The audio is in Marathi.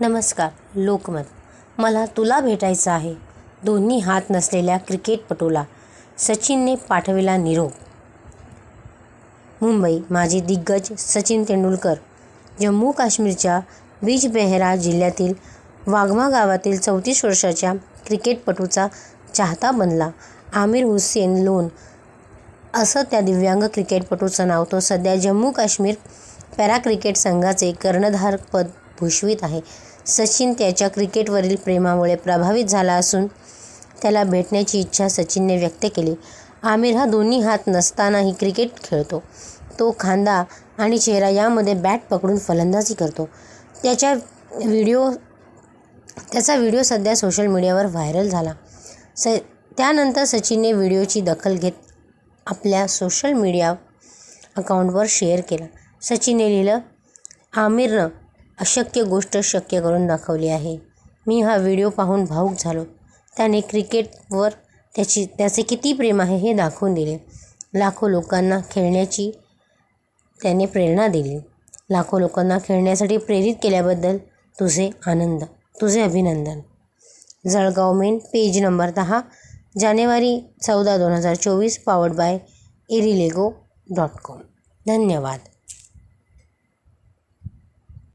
नमस्कार लोकमत. मला तुला भेटायचं आहे. दोन्ही हात नसलेल्या क्रिकेटपटूला सचिनने पाठविला निरोप. मुंबई माजी दिग्गज सचिन तेंडुलकर जम्मू काश्मीरच्या विजबेहरा जिल्ह्यातील वाघमा गावातील चौतीस वर्षाच्या क्रिकेटपटूचा चाहता बनला. आमिर हुसेन लोन असं त्या दिव्यांग क्रिकेटपटूचं नाव. तो सध्या जम्मू काश्मीर पॅरा क्रिकेट संघाचे कर्णधारपद भूषवित आहे. सचिन त्याच्या क्रिकेटवरील प्रेमामुळे प्रभावित झाला असून त्याला भेटण्याची इच्छा सचिनने व्यक्त केली. आमिर हा दोन्ही हात नसतानाही क्रिकेट खेळतो. तो खांदा आणि चेहरा यामध्ये बॅट पकडून फलंदाजी करतो. त्याच्या व्हिडिओ त्याचा व्हिडिओ सध्या सोशल मीडियावर व्हायरल झाला. स त्यानंतर सचिनने व्हिडिओची दखल घेत आपल्या सोशल मीडिया अकाउंटवर शेअर केला. सचिनने लिहिलं आमिरनं अशक्य गोष्ट शक्य करून दाखवली आहे. मी हा व्हिडिओ पाहून भावूक झालो. त्याने क्रिकेटवर त्याची त्याचे किती प्रेम आहे हे दाखवून दिले. लाखो लोकांना खेळण्याची त्याने प्रेरणा दिली. लाखो लोकांना खेळण्यासाठी प्रेरित केल्याबद्दल तुझे आनंद तुझे अभिनंदन. जळगाव मेन पेज नंबर दहा जानेवारी चौदा दोन हजार चोवीस पावर्ड बाय एरिलेगो डॉट कॉम धन्यवाद.